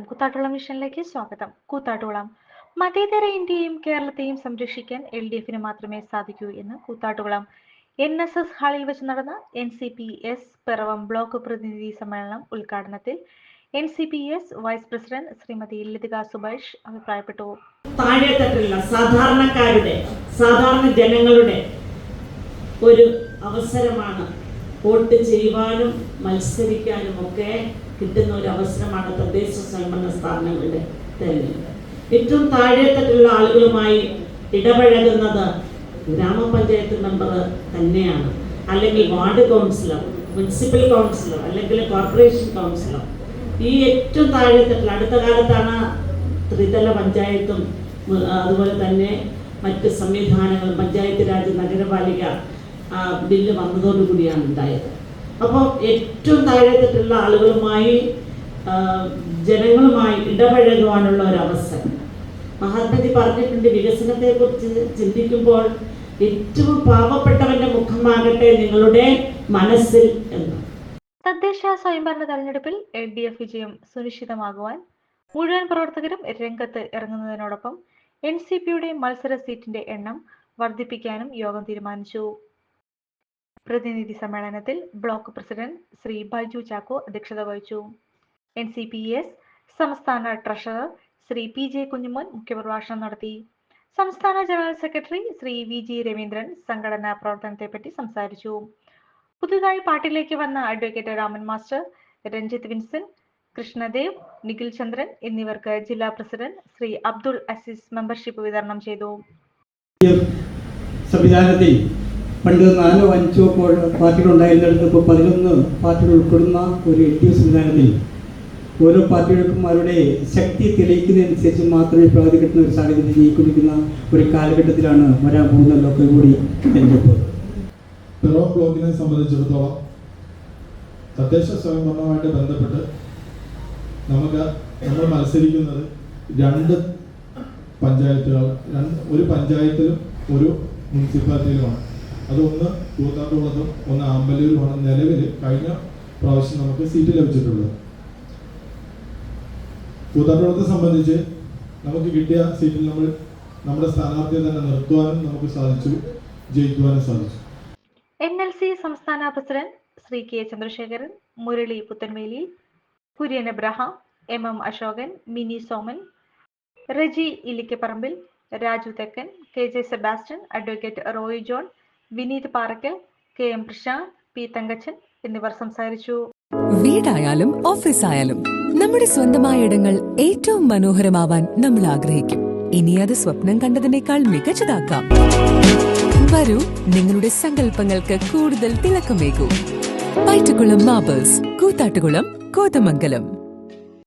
നമസ്കാരം കൂത്താട്ടുളം മിഷനിലേക്ക് സ്വാഗതം. കൂത്താട്ടുളം മതേതര ഇന്ത്യയും കേരളത്തെയും സംരക്ഷിക്കാൻ എൽ ഡി എഫിന് മാത്രമേ സാധിക്കൂ എന്ന് കൂത്താട്ടുകുളം എൻ എസ് എസ് ഹാളിൽ വെച്ച് നടന്ന N C P S Piravom block പ്രതിനിധി സമ്മേളനം ഉദ്ഘാടനത്തിൽ N C P S vice president Shrimati Lathika Subaish അഭിപ്രായപ്പെട്ടു. സാധാരണക്കാരുടെ സാധാരണ ജനങ്ങളുടെ ഒരു അവസരമാണ് വോട്ട് ചെയ്യുവാനും മത്സരിക്കാനും ഒക്കെ കിട്ടുന്ന ഒരു അവസരമാണ് തദ്ദേശ സ്വയംഭരണ സ്ഥാപനങ്ങളുടെ തെരഞ്ഞെടുപ്പ്. ഏറ്റവും താഴെത്തട്ടിലുള്ള ആളുകളുമായി ഇടപഴകുന്നത് ഗ്രാമപഞ്ചായത്ത് മെമ്പർ തന്നെയാണ്. അല്ലെങ്കിൽ വാർഡ് കൗൺസിലർ മുനിസിപ്പൽ കൗൺസിലർ അല്ലെങ്കിൽ കോർപ്പറേഷൻ കൗൺസിലർ. ഈ ഏറ്റവും താഴെത്തട്ടിൽ അടുത്ത കാലത്താണ് ത്രിതല പഞ്ചായത്തും അതുപോലെ തന്നെ മറ്റ് സംവിധാനങ്ങളും പഞ്ചായത്ത് രാജ് നഗരപാലിക ബില്ല് വന്നതോടുകൂടിയാണ് ഉണ്ടായത്. അപ്പോൾ ഏറ്റവും താഴെത്തിട്ടുള്ള ആളുകളുമായി ജനങ്ങളുമായി ഇടപഴകുവാനുള്ള ഒരു അവസരം. മഹാത്മജി പറഞ്ഞിട്ടുണ്ട് വികസനത്തെക്കുറിച്ച് ചിന്തിക്കുമ്പോൾ ഏറ്റവും പാവപ്പെട്ടവന്റെ മുഖമാകട്ടെ നിങ്ങളുടെ മനസ്സിൽ എന്ന്. തദ്ദേശ സ്വയംഭരണ തെരഞ്ഞെടുപ്പിൽ എൽ ഡി എഫ് വിജയം സുനിശ്ചിതമാകുവാൻ മുഴുവൻ പ്രവർത്തകരും രംഗത്ത് ഇറങ്ങുന്നതിനോടൊപ്പം എൻ സി പിയുടെ മത്സര സീറ്റിന്റെ എണ്ണം വർദ്ധിപ്പിക്കാനും യോഗം തീരുമാനിച്ചു. പ്രതിനിധി സമ്മേളനത്തിൽ ബ്ലോക്ക് പ്രസിഡന്റ് ശ്രീ ബൈജു ചാക്കോ അധ്യക്ഷത വഹിച്ചു. എൻ സി പി എസ് സംസ്ഥാന treasurer Shri P J Kunjumon മുഖ്യപ്രഭാഷണം നടത്തി. സംസ്ഥാന general secretary Shri V G Raveendran സംഘടനാ പ്രവർത്തനത്തെപ്പറ്റി സംസാരിച്ചു. പുതുതായി പാർട്ടിയിലേക്ക് വന്ന അഡ്വക്കേറ്റ് രാമൻ മാസ്റ്റർ രഞ്ജിത്ത് വിൻസൻ കൃഷ്ണദേവ് നിഖിൽ ചന്ദ്രൻ എന്നിവർക്ക് ജില്ലാ പ്രസിഡന്റ് ശ്രീ അബ്ദുൾ അസീസ് മെമ്പർഷിപ്പ് വിതരണം ചെയ്തു. സംവിധാനത്തിൽ പണ്ട് നാലോ അഞ്ചോ പാർട്ടികളുണ്ടായിരുന്നിടത്ത് ഇപ്പോൾ പതിനൊന്ന് പാർട്ടികൾ ഉൾപ്പെടുന്ന ഒരു എൽ ഡി എഫ് സംവിധാനത്തിൽ ഓരോ പാർട്ടികൾക്കും അവരുടെ ശക്തി തെളിയിക്കുന്നതനുസരിച്ച് മാത്രമേ പ്രഗതി കിട്ടുന്ന ഒരു സാഹചര്യത്തിൽ നീക്കൊണ്ടിരിക്കുന്ന ഒരു കാലഘട്ടത്തിലാണ് വരാൻ പോകുന്ന ലോക്കൽ കൂടി തെരഞ്ഞെടുപ്പ് ബ്ലോക്കിനെ സംബന്ധിച്ചിടത്തോളം തദ്ദേശ സ്വയംഭരണവുമായിട്ട് ബന്ധപ്പെട്ട് നമുക്ക് നമ്മൾ മത്സരിക്കുന്നത് രണ്ട് പഞ്ചായത്തുകൾ രണ്ട് ഒരു പഞ്ചായത്തിലും ഒരു മുനിസിപ്പാലിറ്റിയിലുമാണ്. അതൊന്ന് കൂത്താട്ടുള്ളതും ഒന്ന് ആമ്പലൂരുമാണ് നിലവിൽ കഴിഞ്ഞ പ്രാവശ്യം നമുക്ക് സീറ്റ് ലഭിച്ചിട്ടുള്ളത്. കൂത്താട്ടുള്ളത്തെ സംബന്ധിച്ച് നമുക്ക് കിട്ടിയ സീറ്റിൽ നമ്മൾ നമ്മുടെ സ്ഥാനാർത്ഥിയെ തന്നെ നിർത്തുവാനും നമുക്ക് സാധിച്ചു ജയിക്കുവാനും സാധിച്ചു. എൻ എൽ സി സംസ്ഥാന president Shri K Chandrasekharan Murali Puthenveli Kurian Abraham M M Asokan Mini Soman Reji Illikkaparambil Raju Thekkan K J Sebastian advocate Roy John Vineeth Parackal K M Prasanth P Thankachan എന്നിവർ സംസാരിച്ചു. വീടായാലും ഓഫീസായാലും നമ്മുടെ സ്വന്തമായ ഇടങ്ങൾ ഏറ്റവും മനോഹരമാവാൻ നമ്മൾ ആഗ്രഹിക്കും. ഇനി അത് സ്വപ്നം കണ്ടതിനേക്കാൾ മികച്ചതാക്കാം. വരൂ നിങ്ങളുടെ സങ്കല്പങ്ങൾക്ക് കൂടുതൽ തിളക്കമേകൂ. പൈറ്റുകുളം മാബേഴ്സ് കൂത്താട്ടുകുളം കോതമംഗലം.